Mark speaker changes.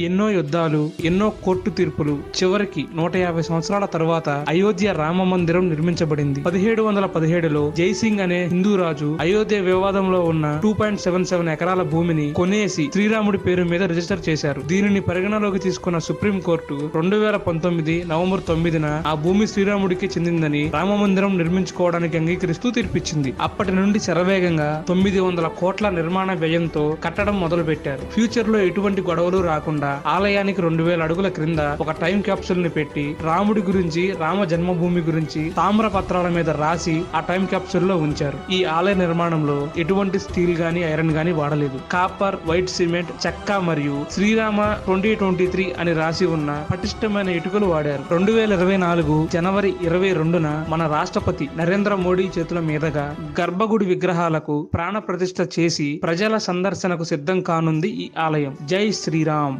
Speaker 1: ఎన్నో యుద్ధాలు ఎన్నో కోర్టు తీర్పులు చివరికి నూట యాభై సంవత్సరాల తరువాత అయోధ్య రామ మందిరం నిర్మించబడింది. పదిహేడు వందల పదిహేడులో జైసింగ్ అనే హిందూ రాజు అయోధ్య వివాదంలో ఉన్న టూ పాయింట్ సెవెన్ సెవెన్ ఎకరాల భూమిని కొనేసి శ్రీరాముడి పేరు మీద రిజిస్టర్ చేశారు. దీనిని పరిగణలోకి తీసుకున్న సుప్రీం కోర్టు రెండు వేల పంతొమ్మిది నవంబర్ తొమ్మిదిన ఆ భూమి శ్రీరాముడికి చెందిందని రామ మందిరం నిర్మించుకోవడానికి అంగీకరిస్తూ తీర్పిచ్చింది. అప్పటి నుండి శరవేగంగా తొమ్మిది వందల కోట్ల నిర్మాణ వ్యయంతో కట్టడం మొదలుపెట్టారు. ఫ్యూచర్లో ఎటువంటి గొడవలు రాకుండా ఆలయానికి రెండు వేల అడుగుల క్రింద ఒక టైం క్యాప్సూల్ని పెట్టి రాముడి గురించి రామ జన్మభూమి గురించి తామ్ర పత్రాల మీద రాసి ఆ టైం క్యాప్సూల్లో ఉంచారు. ఈ ఆలయ నిర్మాణంలో ఎటువంటి స్టీల్ గాని ఐరన్ గాని వాడలేదు. కాపర్ వైట్ సిమెంట్ చెక్క మరియు శ్రీరామ ట్వంటీ ట్వంటీ త్రీ అని రాసి ఉన్న పటిష్టమైన ఇటుకలు వాడారు. రెండు వేల ఇరవై నాలుగు జనవరి ఇరవై రెండున మన రాష్ట్రపతి నరేంద్ర మోడీ చేతుల మీదుగా గర్భగుడి విగ్రహాలకు ప్రాణ ప్రతిష్ఠ చేసి ప్రజల సందర్శనకు సిద్ధం కానుంది ఈ ఆలయం. జై శ్రీరామ్!